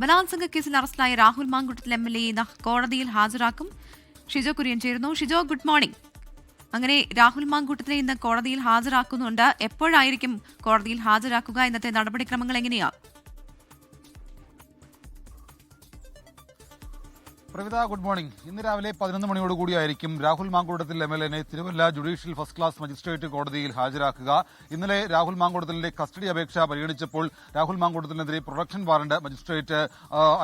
ബലാത്സംഗ കേസിൽ അറസ്റ്റിലായ Rahul Mankoottathil M L A കോടതിയിൽ ഹാജരാക്കും. ഷിജോ കുര്യൻ ചേരുന്നു. Shijo good morning. അങ്ങനെ രാഹുൽ മാങ്കൂട്ടത്തിനെ ഇന്ന് കോടതിയിൽ ഹാജരാക്കുന്നുണ്ട്. എപ്പോഴായിരിക്കും കോടതിയിൽ ഹാജരാക്കുക? ഇന്നത്തെ നടപടിക്രമങ്ങൾ എങ്ങനെയാ? Pravitha good morning. ഇന്ന് രാവിലെ പതിനൊന്ന് മണിയോട് കൂടിയായിരിക്കും രാഹുൽ മാങ്കൂട്ടത്തിൽ എം എൽ എനെ Thiruvalla judicial first class magistrate കോടതിയിൽ ഹാജരാക്കുക. ഇന്നലെ രാഹുൽ മാങ്കുടത്തിലെ കസ്റ്റഡി അപേക്ഷ പരിഗണിച്ചപ്പോൾ Rahul മാങ്കൂട്ടത്തിനെതിരെ production warrant magistrate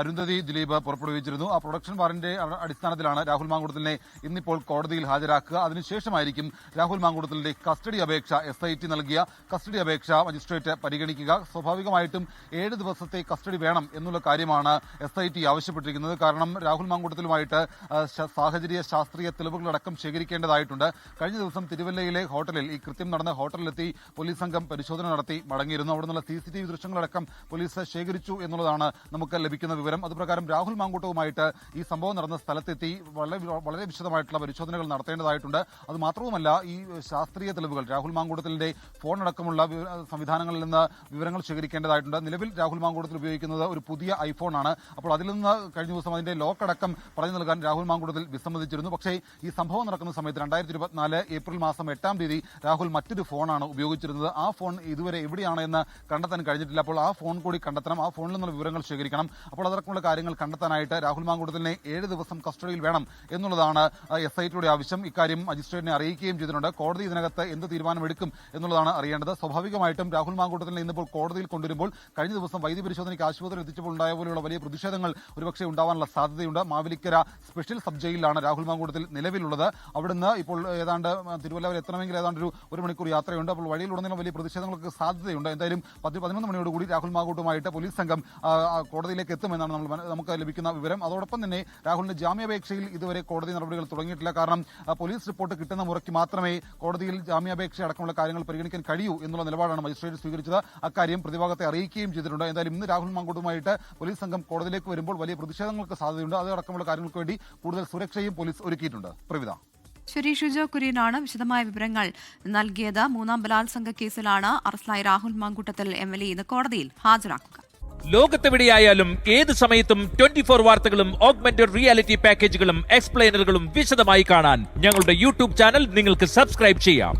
Arundhathi Dileep പുറപ്പെടുവിച്ചിരുന്നു. ആ പ്രൊഡക്ഷൻ വാറന്റ് അടിസ്ഥാനത്തിലാണ് രാഹുൽ മാങ്കൂട്ടത്തിനെ ഇന്നിപ്പോൾ കോടതിയിൽ ഹാജരാക്കുക. അതിനുശേഷമായിരിക്കും രാഹുൽ മാങ്കൂട്ടത്തിന്റെ കസ്റ്റഡി അപേക്ഷ എസ് ഐ ടി നൽകിയ കസ്റ്റഡി അപേക്ഷ മജിസ്ട്രേറ്റ് പരിഗണിക്കുക. സ്വാഭാവികമായിട്ടും ഏഴ് ദിവസത്തെ കസ്റ്റഡി വേണം എന്നുള്ള കാര്യമാണ് എസ് ഐ ടി ആവശ്യപ്പെട്ടിരിക്കുന്നത്. കാരണം രാഹുൽ ശ- സാഹചര്യ ശാസ്ത്രീയ തെളിവുകളടക്കം ശേഖരിക്കേണ്ടതായിട്ടുണ്ട്. കഴിഞ്ഞ ദിവസം തിരുവല്ലയിലെ ഹോട്ടലിൽ ഈ കൃത്യം നടന്ന ഹോട്ടലിലെത്തി പോലീസ് സംഘം പരിശോധന നടത്തി മടങ്ങിയിരുന്നു. അവിടെ നിന്നുള്ള സി സി ടി വി ദൃശ്യങ്ങളടക്കം പോലീസ് ശേഖരിച്ചു എന്നുള്ളതാണ് നമുക്ക് ലഭിക്കുന്ന വിവരം. അതുപ്രകാരം രാഹുൽ മാങ്കൂട്ടവുമായിട്ട് ഈ സംഭവം നടന്ന സ്ഥലത്തെത്തി വളരെ വളരെ വിശദമായിട്ടുള്ള പരിശോധനകൾ നടത്തേണ്ടതായിട്ടുണ്ട്. അത് മാത്രവുമല്ല ഈ ശാസ്ത്രീയ തെളിവുകൾ രാഹുൽ മാങ്കൂട്ടത്തിന്റെ ഫോൺ അടക്കമുള്ള സംവിധാനങ്ങളിൽ നിന്ന് വിവരങ്ങൾ ശേഖരിക്കേണ്ടതായിട്ടുണ്ട്. നിലവിൽ രാഹുൽ മാങ്കൂട്ടത്തിൽ ഉപയോഗിക്കുന്നത് ഒരു പുതിയ ഐഫോൺ ആണ് അപ്പോൾ അതിൽ നിന്ന് കഴിഞ്ഞ ദിവസം അതിന്റെ ലോക്ക് അടക്കം പറഞ്ഞു നൽകാൻ രാഹുൽ മാങ്കുടത്തിൽ വിസമ്മതിച്ചിരുന്നു. പക്ഷേ ഈ സംഭവം നടക്കുന്ന സമയത്ത് രണ്ടായിരത്തി ഇരുപത്തിനാല് ഏപ്രിൽ മാസം എട്ടാം തീയതി രാഹുൽ മറ്റൊരു ഫോണാണ് ഉപയോഗിച്ചിരുന്നത്. ആ ഫോൺ ഇതുവരെ എവിടെയാണ് എന്ന് കണ്ടെത്താൻ കഴിഞ്ഞിട്ടില്ല. അപ്പോൾ ആ ഫോൺ കൂടി കണ്ടെത്തണം. ആ ഫോണിൽ നിന്നുള്ള വിവരങ്ങൾ ശേഖരിക്കണം. അപ്പോൾ അതടക്കമുള്ള കാര്യങ്ങൾ കണ്ടെത്താനായിട്ട് രാഹുൽ മാങ്കുടത്തിനെ ഏഴ് ദിവസം കസ്റ്റഡിയിൽ വേണം എന്നുള്ളതാണ് എസ് ഐ ടിയുടെ ആവശ്യം. ഇക്കാര്യം മജിസ്ട്രേറ്റിനെ അറിയിക്കുകയും ചെയ്തിട്ടുണ്ട്. കോടതി ഇതിനകത്ത് എന്ത് തീരുമാനമെടുക്കും എന്നുള്ളതാണ് അറിയേണ്ടത്. സ്വാഭാവികമായിട്ടും രാഹുൽ മാങ്കൂട്ടത്തിനെ ഇന്നിപ്പോൾ കോടതിയിൽ കൊണ്ടുവരുമ്പോൾ കഴിഞ്ഞ ദിവസം വൈദ്യ പരിശോധനയ്ക്ക് ആശുപത്രിയിൽ എത്തിച്ചപ്പോൾ ഉണ്ടായ പോലെയുള്ള വലിയ പ്രതിഷേധങ്ങൾ ഒരുപക്ഷെ ഉണ്ടാവാനുള്ള സാധ്യതയുണ്ട്. മാവേലിക്കര സ്പെഷ്യൽ സബ് ജയിലിലാണ് രാഹുൽ മാങ്കൂട്ടത്തിൽ നിലവിലുള്ളത്. അവിടുന്ന് ഇപ്പോൾ ഏതാണ്ട് തിരുവല്ല വരെ എത്തണമെങ്കിൽ ഏതാണ്ട് ഒരു ഒരു മണിക്കൂർ യാത്രയുണ്ട്. അപ്പോൾ വഴിയിലുടനീളം വലിയ പ്രതിഷേധങ്ങൾക്ക് സാധ്യതയുണ്ട്. എന്തായാലും പത്ത് പതിനൊന്ന് മണിയോടുകൂടി രാഹുൽ മാങ്കൂട്ടുമായിട്ട് പോലീസ് സംഘം കോടതിയിലേക്ക് എത്തുമെന്നാണ് നമ്മൾ നമുക്ക് ലഭിക്കുന്ന വിവരം. അതോടൊപ്പം തന്നെ രാഹുലിന്റെ ജാമ്യാപേക്ഷയിൽ ഇതുവരെ കോടതി നടപടികൾ തുടങ്ങിയിട്ടില്ല. കാരണം പോലീസ് റിപ്പോർട്ട് കിട്ടുന്ന മുറയ്ക്ക് മാത്രമേ കോടതിയിൽ ജാമ്യാപേക്ഷ അടക്കമുള്ള കാര്യങ്ങൾ പരിഗണിക്കാൻ കഴിയൂ എന്നുള്ള നിലപാടാണ് മജിസ്ട്രേറ്റ് സ്വീകരിച്ചത്. അക്കാര്യം പ്രതിഭാഗത്തെ അറിയിക്കുകയും ചെയ്തിട്ടുണ്ട്. എന്തായാലും ഇന്ന് രാഹുൽ മാങ്കൂട്ടുമായിട്ട് പോലീസ് സംഘം കോടതിയിലേക്ക് വരുമ്പോൾ വലിയ പ്രതിഷേധങ്ങൾക്ക് സാധ്യതയുണ്ട്. അതടക്കമുള്ള കാര്യങ്ങൾക്ക് വേണ്ടി കൂടുതൽ സുരക്ഷയും പോലീസ് ഒരുക്കിയിട്ടുണ്ട്. പ്രവിത. ശരി ഷിജോ കുര്യനാണ് വിശദമായ വിവരങ്ങൾ നൽകിയത്. മൂന്നാം ബലാത്സംഗ കേസിലാണ് അറസ്റ്റിലായ Rahul Mankoottathil M L A ഇന്ന് കോടതിയിൽ ഹാജരാക്കുക. ലോകത്തെവിടെയായാലും ഏത് സമയത്തും ട്വന്റി ഫോർ വാർത്തകളും ഓഗ്മെന്റഡ് റിയാലിറ്റി പാക്കേജുകളും എക്സ്പ്ലെയിനറുകളും വിശദമായി കാണാൻ ഞങ്ങളുടെ യൂട്യൂബ് ചാനൽ നിങ്ങൾക്ക് സബ്സ്ക്രൈബ് ചെയ്യാം.